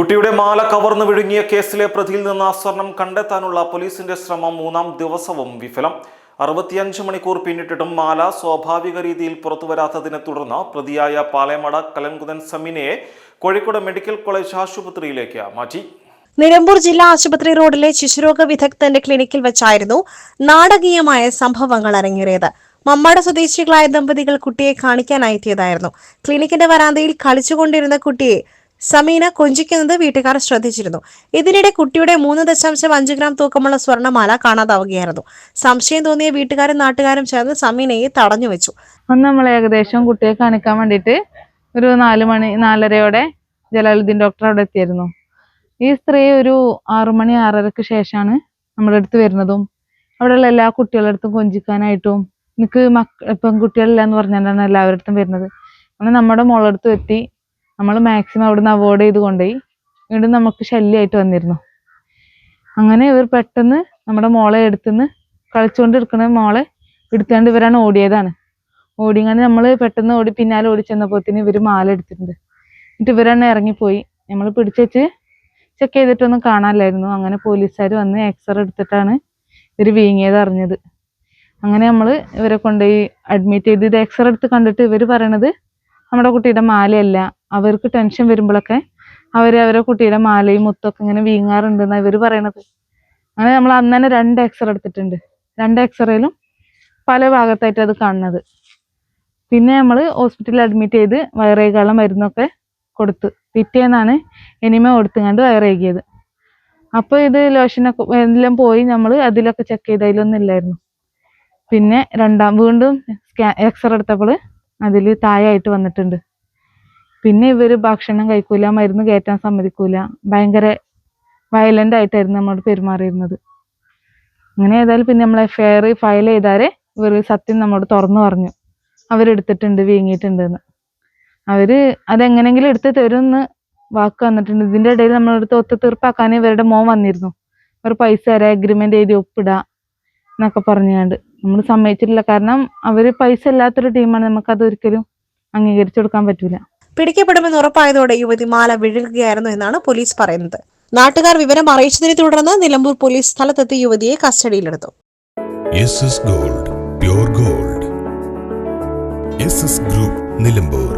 കുട്ടിയുടെ മാല കവർന്നു വിഴുങ്ങിയ കേസിലെ പ്രതിയിൽ നിന്ന് സ്വർണം കണ്ടെത്താനുള്ള പോലീസിന്റെ ശ്രമം മൂന്നാം ദിവസവും വിഫലം. അറുപത്തിയഞ്ച് മണിക്കൂർ പിന്നിട്ടിട്ടും മാല സ്വാഭാവിക രീതിയിൽ പുറത്തുവരാത്തതിനെ തുടർന്ന് പ്രതിയായ പാലേമട കലങ്കുതൻ സമിനയെ കോഴിക്കോട് മെഡിക്കൽ കോളേജ് ആശുപത്രിയിലേക്ക് മാറ്റി. നിലമ്പൂർ ജില്ലാ ആശുപത്രി റോഡിലെ ശിശുരോഗ വിദഗ്ധന്റെ ക്ലിനിക്കിൽ വെച്ചായിരുന്നു നാടകീയമായ സംഭവങ്ങൾ അരങ്ങേറിയത്. മമ്മാട സ്വദേശികളായ ദമ്പതികൾ കുട്ടിയെ കാണിക്കാനായി എത്തിയതായിരുന്നു ക്ലിനിക്കിന്റെ വരാന്തയിൽ കളിച്ചുകൊണ്ടിരുന്ന കുട്ടിയെ സമീന കൊഞ്ചിക്കുന്നത് വീട്ടുകാർ ശ്രദ്ധിച്ചിരുന്നു. ഇതിനിടെ കുട്ടിയുടെ മൂന്ന് ദശാംശം അഞ്ച് ഗ്രാം തൂക്കമുള്ള സ്വർണമാല കാണാതാവുകയായിരുന്നു. സംശയം തോന്നിയ വീട്ടുകാരും നാട്ടുകാരും ചേർന്ന് സമീനയെ തടഞ്ഞു വെച്ചു. അന്ന് നമ്മൾ ഏകദേശം കുട്ടിയെ കാണിക്കാൻ വേണ്ടിട്ട് ഒരു നാല് മണി നാലരയോടെ ജലാലുദ്ദീൻ ഡോക്ടർ അവിടെ എത്തിയിരുന്നു. ഈ സ്ത്രീ ഒരു ആറു മണി ആറരക്ക് ശേഷമാണ് നമ്മുടെ അടുത്ത് വരുന്നതും അവിടെയുള്ള എല്ലാ കുട്ടികളുടെ അടുത്തും കൊഞ്ചിക്കാനായിട്ടും എനിക്ക് മക്ക പെൺകുട്ടികളില്ല എന്ന് പറഞ്ഞാണ് എല്ലാവരുടെ അടുത്തും വരുന്നത്. അങ്ങനെ നമ്മുടെ മോളടുത്ത് എത്തി നമ്മൾ മാക്സിമം അവിടുന്ന് അവോയ്ഡ് ചെയ്ത് കൊണ്ടുപോയി. വീണ്ടും നമുക്ക് ശല്യമായിട്ട് വന്നിരുന്നു. അങ്ങനെ ഇവർ പെട്ടെന്ന് നമ്മുടെ മോളെ എടുത്തുനിന്ന് കളിച്ചുകൊണ്ടിരിക്കുന്ന മോളെ എടുത്തുകൊണ്ട് ഇവരാണ് ഓടിയതാണ്. ഓടിയങ്ങനെ നമ്മൾ പെട്ടെന്ന് ഓടി പിന്നാലെ ഓടി ചെന്നപ്പോത്തിന് ഇവർ മാല എടുത്തിട്ടുണ്ട്. എന്നിട്ട് ഇവരാണ് ഇറങ്ങിപ്പോയി. നമ്മൾ പിടിച്ചുവെച്ച് ചെക്ക് ചെയ്തിട്ടൊന്നും കാണാനില്ലായിരുന്നു. അങ്ങനെ പോലീസുകാർ വന്ന് എക്സ്റേ എടുത്തിട്ടാണ് ഇവർ വീങ്ങിയത് അറിഞ്ഞത്. അങ്ങനെ നമ്മൾ ഇവരെ കൊണ്ടുപോയി അഡ്മിറ്റ് ചെയ്ത് ഇത് എക്സ്റേ എടുത്ത് കണ്ടിട്ട് ഇവർ പറയണത് നമ്മുടെ കുട്ടിയുടെ മാലയല്ല. അവർക്ക് ടെൻഷൻ വരുമ്പോഴൊക്കെ അവർ അവരെ കുട്ടിയുടെ മാലയും മുത്തൊക്കെ ഇങ്ങനെ വീങ്ങാറുണ്ട് എന്നാണ് ഇവർ പറയണത്. അങ്ങനെ നമ്മൾ അന്ന് തന്നെ രണ്ട് എക്സ്റേ എടുത്തിട്ടുണ്ട്. രണ്ട് എക്സ്റേയിലും പല ഭാഗത്തായിട്ട് അത് കാണുന്നത്. പിന്നെ നമ്മൾ ഹോസ്പിറ്റലിൽ അഡ്മിറ്റ് ചെയ്ത് വയറേകാനുള്ള മരുന്നൊക്കെ കൊടുത്ത് പിറ്റേന്നാണ് എനിമ കൊടുത്തുകൊണ്ട് വയറേകിയത് അപ്പോൾ ഇത് ലോഷനൊക്കെ എല്ലാം പോയി നമ്മൾ അതിലൊക്കെ ചെക്ക് ചെയ്ത് അതിലൊന്നും ഇല്ലായിരുന്നു. പിന്നെ രണ്ടാം വീണ്ടും സ്കാ എക്സ്റേ എടുത്തപ്പോൾ അതിൽ തായായിട്ട് വന്നിട്ടുണ്ട്. പിന്നെ ഇവർ ഭക്ഷണം കഴിക്കൂല മരുന്ന് കയറ്റാൻ സമ്മതിക്കൂല. ഭയങ്കര വയലന്റ് ആയിട്ടായിരുന്നു നമ്മളോട് പെരുമാറിയിരുന്നത്. അങ്ങനെ ഏതായാലും പിന്നെ നമ്മൾ എഫ് ഐ ആർ ഫയൽ ചെയ്താരെ ഇവർ സത്യം നമ്മോട് തുറന്നു പറഞ്ഞു. അവരെടുത്തിട്ടുണ്ട് വീങ്ങിയിട്ടുണ്ട് എന്ന് അവർ അതെങ്ങനെങ്കിലും എടുത്ത് തരുമെന്ന് വാക്ക് വന്നിട്ടുണ്ട്. ഇതിന്റെ ഇടയിൽ നമ്മളെടുത്ത് ഒത്തുതീർപ്പാക്കാൻ ഇവരുടെ മോൻ വന്നിരുന്നു. അവർ പൈസ തരാം അഗ്രിമെന്റ് എഴുതി ഒപ്പിടുക എന്നൊക്കെ പറഞ്ഞുകൊണ്ട്. നമ്മൾ സമ്മതിച്ചിട്ടില്ല. കാരണം അവർ പൈസ ഇല്ലാത്തൊരു ടീമാണ് നമുക്കത് ഒരിക്കലും അംഗീകരിച്ചു കൊടുക്കാൻ പറ്റൂല. പിടിക്കപ്പെടുമെന്ന് ഉറപ്പായതോടെ യുവതി മാല വിഴുകുകയായിരുന്നു എന്നാണ് പോലീസ് പറയുന്നത്. നാട്ടുകാർ വിവരം അറിയിച്ചതിനെ തുടർന്ന് നിലമ്പൂർ പോലീസ് സ്ഥലത്തെത്തി യുവതിയെ കസ്റ്റഡിയിലെടുത്തു. Gold gold. ഗ്രൂപ്പ് നിലമ്പൂർ.